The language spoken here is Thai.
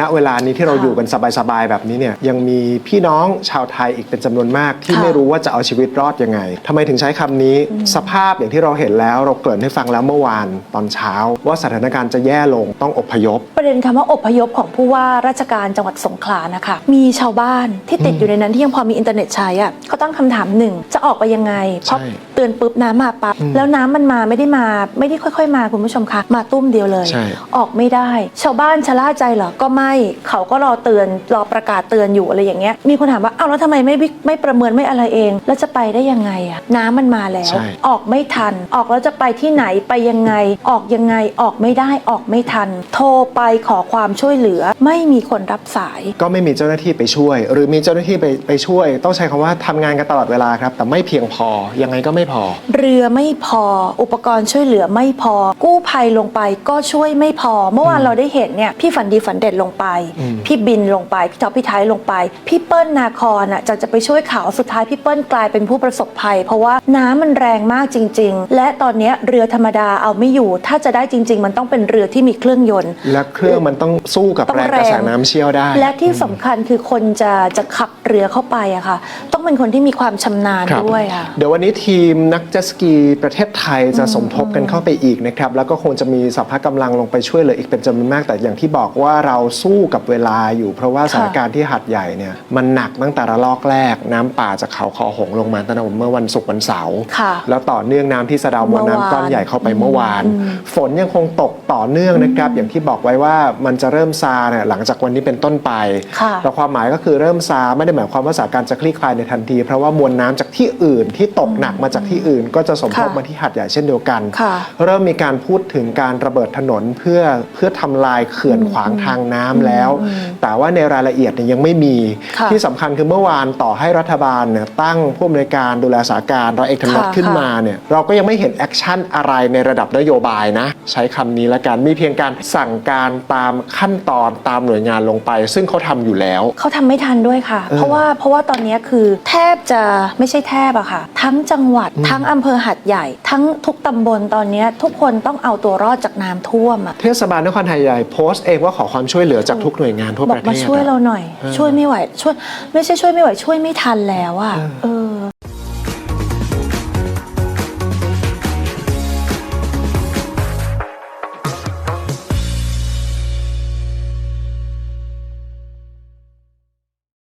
ณเวลานี้ที่เราค่ะอยู่กันสบายๆแบบนี้เนี่ยยังมีพี่น้องชาวไทยอีกเป็นจำนวนมาก ที่ค่ะไม่รู้ว่าจะเอาชีวิตรอดยังไงทำไมถึงใช้คำนี้สภาพอย่างที่เราเห็นแล้วเราเกริ่นให้ฟังแล้วเมื่อวานตอนเช้า ว่าสถานการณ์จะแย่ลงต้องอพยพ ประเด็นคำว่าอพยพของผู้ว่าราชการจังหวัดสงขลานะคะมีชาวบ้านที่ติดอยู่ในนั้นที่ยังพอมีอินเทอร์เน็ตใช้อะเขาตั้งคำถามหนึ่งจะออกไปยังไงเพราะใช่เตือนปุ๊บน้ำมาปั๊บอืมแล้วน้ำมันมาไม่ได้มา ไม่ได้ค่อย ๆ มาคุณผู้ชมคะมาตุ้มเดียวเลยใช่ออกไม่ได้ ชาวบ้านชะล่าใจเหรอก็ไม่เขาก็รอเตือนรอประกาศเตือนอยู่อะไรอย่างเงี้ยมีคนถามว่าเอ้าแล้วทำไมไม่วิไม่ประเมินไม่อะไรเอง แล้วจะไปได้ยังไงอะน้ำมันมาแล้ว ใช่ ออกไม่ทัน ออกแล้วจะไปที่ไหนไปยังไง ออกยังไงออกไม่ได้ออกไม่ทัน โทรไปขอความช่วยเหลือไม่มีคนรับสาย ก็ไม่มีเจ้าหน้าที่ไปช่วย หรือมีเจ้าหน้าที่ไปไปช่วย ต้องใช้คำว่าทำงานกันตลอดเวลาครับ แต่ไม่เพียงพอ ยังไงก็ไม่พอ เรือไม่พอ อุปกรณ์ช่วยเหลือไม่พอ กู้ภัยลงไปก็ช่วยไม่พอ เมื่อวานเราได้เห็นเนี่ยพี่ฝันดีฝันเด็ดลงไปอืมพี่บินลงไป พี่ท็อปพี่ไทยลงไป พี่เปิ้ลนาคอนอะจะจะไปช่วยเขาสุดท้ายพี่เปิ้ลกลายเป็นผู้ประสบภัย เพราะว่าน้ำมันแรงมากจริง ๆ และตอนเนี้ยเรือธรรมดาเอาไม่อยู่ ถ้าจะได้จริง ๆ มันต้องเป็นเรือที่มีเครื่องยนต์ และเครื่องมันต้องสู้กับต้องแรงกระแสแรงน้ำเชี่ยวได้ และที่สำคัญคือคนจะจะขับเรือเข้าไปอะค่ะ ต้องเป็นคนที่มีความชำนาญครับด้วยค่ะเดี๋ยววันนี้ทีมนักเจ็ตสกีประเทศไทยจะสมทบกันเข้าไปอีกนะครับแล้วก็คงจะมีสัพพะกำลังลงไปช่วยเหลืออีกเป็นจำนวนมากแต่อย่างที่บอกว่าเราสู้กับเวลาอยู่ เพราะว่าสถานการณ์ที่หัดใหญ่เนี่ยมันหนักตั้งแต่ระลอกแรก น้ำป่าจากเขาคอหงลงมาตั้งแต่เมื่อวันศุกร์วันเสาร์ค่ะแล้วต่อเนื่องน้ำที่สะเดามวลน้ำก้อนใหญ่เข้าไปเมื่อวาน ฝนยังคงตกต่อเนื่องนะครับ อย่างที่บอกไว้ว่ามันจะเริ่มซาเนี่ยหลังจากวันนี้เป็นต้นไปค่ะแล้วความหมายก็คือเริ่มซาไม่ได้หมายความว่าสถานการณ์จะคลี่คลายในทันที เพราะว่ามวลน้ำจากที่อื่นที่ตกหนักมาจากที่อื่น ก็จะสมทบค่ะมาที่หัดใหญ่เช่นเดียวกันค่ะเริ่มมีการพูดถึงการระเบิดถนนเพื่อเพื่อทำลายเขื่อนขวางทางน้ำแล้ว แต่ว่าในรายละเอียดเนี่ยยังไม่มีค่ะที่สำคัญคือเมื่อวานต่อให้รัฐบาลเนี่ยตั้งผู้อำนวยการดูแลสถานการณ์ร้อยเอกธรรมนัฐค่ะขึ้นค่ะมาเนี่ยเราก็ยังไม่เห็นแอคชั่นอะไรในระดับนโยบายนะใช้คำนี้ละกันมีเพียงการสั่งการตามขั้นตอนตามหน่วยงานลงไป ซึ่งเขาทำอยู่แล้ว เขาทำไม่ทันด้วยค่ะเออเพราะว่าเพราะว่าตอนนี้คือแทบจะไม่ใช่แทบอะค่ะ ทั้งจังหวัดทั้งอำเภอหัดใหญ่ ทั้งทุกตำบลตอนนี้ทุกคนต้องเอาตัวรอดจากน้ำท่วมอะเทศบาลนครไทยใหญ่โพสต์เองว่าขอความช่วยเหลือจากทุกหน่วยงานทั่วบปอกระเทศมาช่วยอะ เราหน่อยเออช่วยไม่ไหว ช่วย ไม่ใช่ช่วยไม่ไหว ช่วยไม่ทันแล้วอะเออเออ